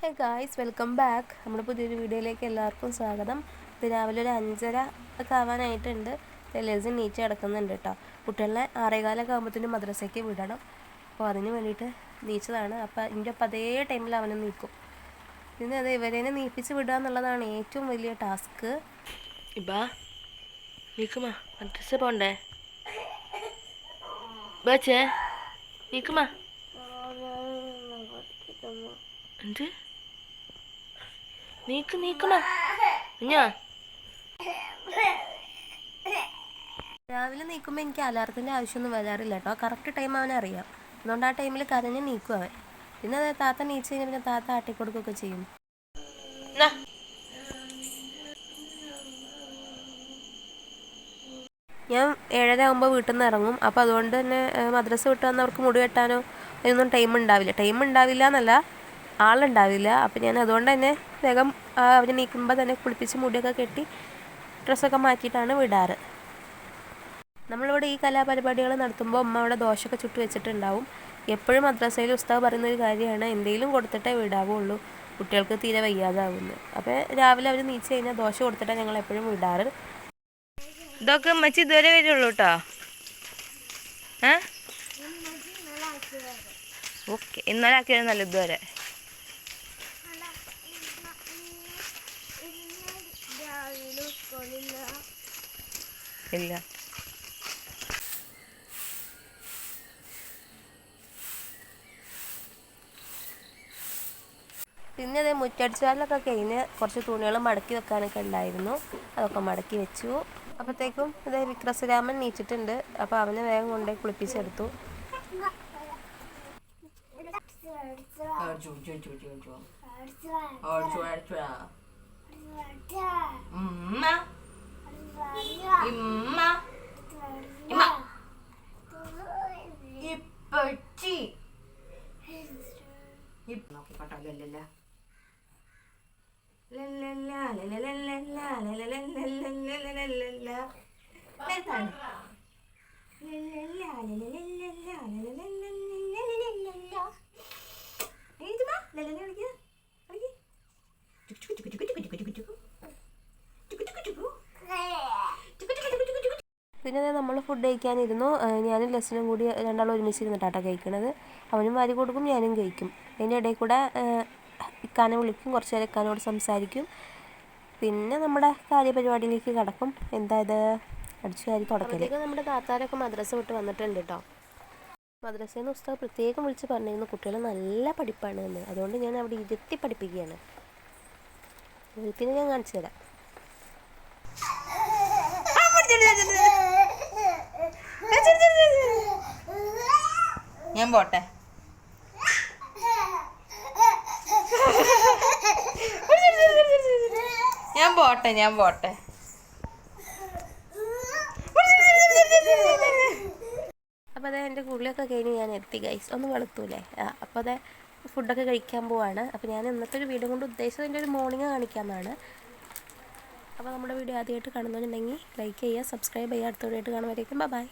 Hey guys welcome back നമ്മുടെ പുതിയൊരു വീഡിയോയിലേക്ക് എല്ലാവർക്കും സ്വാഗതം. ഇത് രാവിലെ ഒരു അഞ്ചര ഒക്കെ ആവാനായിട്ടുണ്ട്. ലെസിൻ നീച്ച് കിടക്കുന്നുണ്ട് കേട്ടോ. കുട്ടികളെ ആറേകാലൊക്കെ ആകുമ്പോഴത്തേനും മദ്രസയ്ക്ക് വിടണം. അപ്പോൾ അതിന് വേണ്ടിയിട്ട് നീച്ചതാണ്. അപ്പോൾ ഇതിന്റെ ഒപ്പം അതേ ടൈമിൽ അവനെ നീക്കും. ഇന്ന് അത് ഇവരേനെ നീപ്പിച്ച് വിടുക എന്നുള്ളതാണ് ഏറ്റവും വലിയ ടാസ്ക് ഇബാ നീക്കുമാ. മദ്രസ പോണ്ടേ? ബാച്ചേ നീക്കുമാ. എന്ത്? നീക്ക് നീക്കണ ഞാൻ രാവിലെ നീക്കുമ്പോൾ എനിക്ക് അലാറത്തിന്റെ ആവശ്യമൊന്നും വരാറില്ല കേട്ടോ. കറക്റ്റ് ടൈം അറിയാം. അതുകൊണ്ട് ആ ടൈമിൽ കരഞ്ഞ് നീക്കും അവൻ. പിന്നെ അതെ താത്ത നീച്ച് കഴിഞ്ഞാൽ പിന്നെ താത്ത ആട്ടിക്കൊടുക്കുകയൊക്കെ ചെയ്യും. ഞാൻ ഏഴര ആകുമ്പോൾ വീട്ടിൽ നിന്ന് ഇറങ്ങും. അപ്പോൾ അതുകൊണ്ട് തന്നെ മദ്രസ വിട്ട് വന്നവർക്ക് മുടി വെട്ടാനോ അതിനൊന്നും ടൈം ഉണ്ടാവില്ല. ടൈം ഉണ്ടാവില്ല എന്നല്ല ആളുണ്ടാവില്ല. അപ്പോൾ ഞാൻ അതുകൊണ്ട് തന്നെ വേഗം അവർ നീക്കുമ്പോൾ തന്നെ കുളിപ്പിച്ച് മുടിയൊക്കെ കെട്ടി ഡ്രസ്സൊക്കെ മാറ്റിയിട്ടാണ് വിടാറ്. നമ്മളിവിടെ ഈ കലാപരിപാടികൾ നടത്തുമ്പോൾ അമ്മ അവിടെ ദോശയൊക്കെ ചുട്ട് വെച്ചിട്ടുണ്ടാവും. എപ്പോഴും മദ്രസയിൽ ഉസ്താവ് പറയുന്ന ഒരു കാര്യമാണ് എന്തെങ്കിലും കൊടുത്തിട്ടേ വിടാവുള്ളൂ. കുട്ടികൾക്ക് തീരെ വയ്യാതാവുന്നത് അപ്പോൾ രാവിലെ അവർ നീച്ച് കഴിഞ്ഞാൽ ദോശ കൊടുത്തിട്ടാണ് ഞങ്ങൾ എപ്പോഴും വിടാറ്. ഇതൊക്കെ മച്ചി ഇതുവരെ വരുള്ളൂ കേട്ടോ ഏ? ഓക്കെ ഇന്നലെ ആക്കിയത് നല്ല ഇതുവരെ. ഇല്ല. പിന്നെ അതേ മുറ്റടിച്ചാലൊക്കെ കഴിഞ്ഞ് കുറച്ച് തുണികൾ മടക്കി വെക്കാനൊക്കെ ഉണ്ടായിരുന്നു. അതൊക്കെ മടക്കി വെച്ചു. അപ്പോഴത്തേക്കും ഇതേ വിക്രസരാമൻ നീച്ചിട്ടുണ്ട്. അപ്പോൾ അവനെ വേഗം കൊണ്ടുപോയി കുളിപ്പിച്ചെടുത്തു. ഉമ്മ പാട്ടാണ് ലല്ലല്ല പിന്നെ നമ്മൾ ഫുഡ് കഴിക്കാനിരുന്നു. ഞാനും ലെസ്സനും കൂടി രണ്ടാളും ഒരുമിച്ച് ഒരുമിച്ചിരുന്നിട്ടാട്ടോ കഴിക്കണത്. അവനും വാരി കൊടുക്കും ഞാനും കഴിക്കും. അതിന്റെ ഇടയിൽ കൂടെ ഇക്കാനെ വിളിക്കും കുറച്ച് നേരം ഇക്കാനോട് സംസാരിക്കും. പിന്നെ നമ്മുടെ കാര്യപരിപാടിയിലേക്ക് കിടക്കും. എന്താ ഇത്? അടിച്ചു കാര്യം തുടക്കത്തിലേക്ക് നമ്മുടെ താത്താരൊക്കെ മദ്രസ വിട്ട് വന്നിട്ടുണ്ട് കേട്ടോ മദ്രസയിൽ ഉസ്താവ് പ്രത്യേകം വിളിച്ച് പറഞ്ഞിരുന്നു കുട്ടികൾ നല്ല പഠിപ്പാണ് എന്ന്. അതുകൊണ്ട് ഞാൻ അവിടെ ഇരുത്തി പഠിപ്പിക്കുകയാണ്. പിന്നെ ഞാൻ കാണിച്ചു തരാം. ഞാൻ പോട്ടെ. ഞാൻ പോട്ടെ ഞാൻ പോട്ടെ. അപ്പോൾ അതെ എന്റെ കുളിയൊക്കെ കഴിഞ്ഞ് ഞാൻ എത്തി ഗൈസ് ഒന്ന് വെളുത്തൂലേ? ആ അപ്പോൾ അതെ ഫുഡൊക്കെ കഴിക്കാൻ പോവാണ്. അപ്പോൾ ഞാൻ ഇന്നത്തെ ഒരു വീഡിയോ കൊണ്ട് ഉദ്ദേശിച്ചത് എന്റെ ഒരു മോർണിംഗ് കാണിക്കാമെന്നാണ് അപ്പോൾ നമ്മുടെ വീഡിയോ ആദ്യമായിട്ട് കാണുന്നുണ്ടെങ്കിൽ ലൈക്ക് ചെയ്യുക സബ്സ്ക്രൈബ് ചെയ്യുക അടുത്ത വീഡിയോ ആയിട്ട് കാണുമ്പോഴേക്കും ബൈ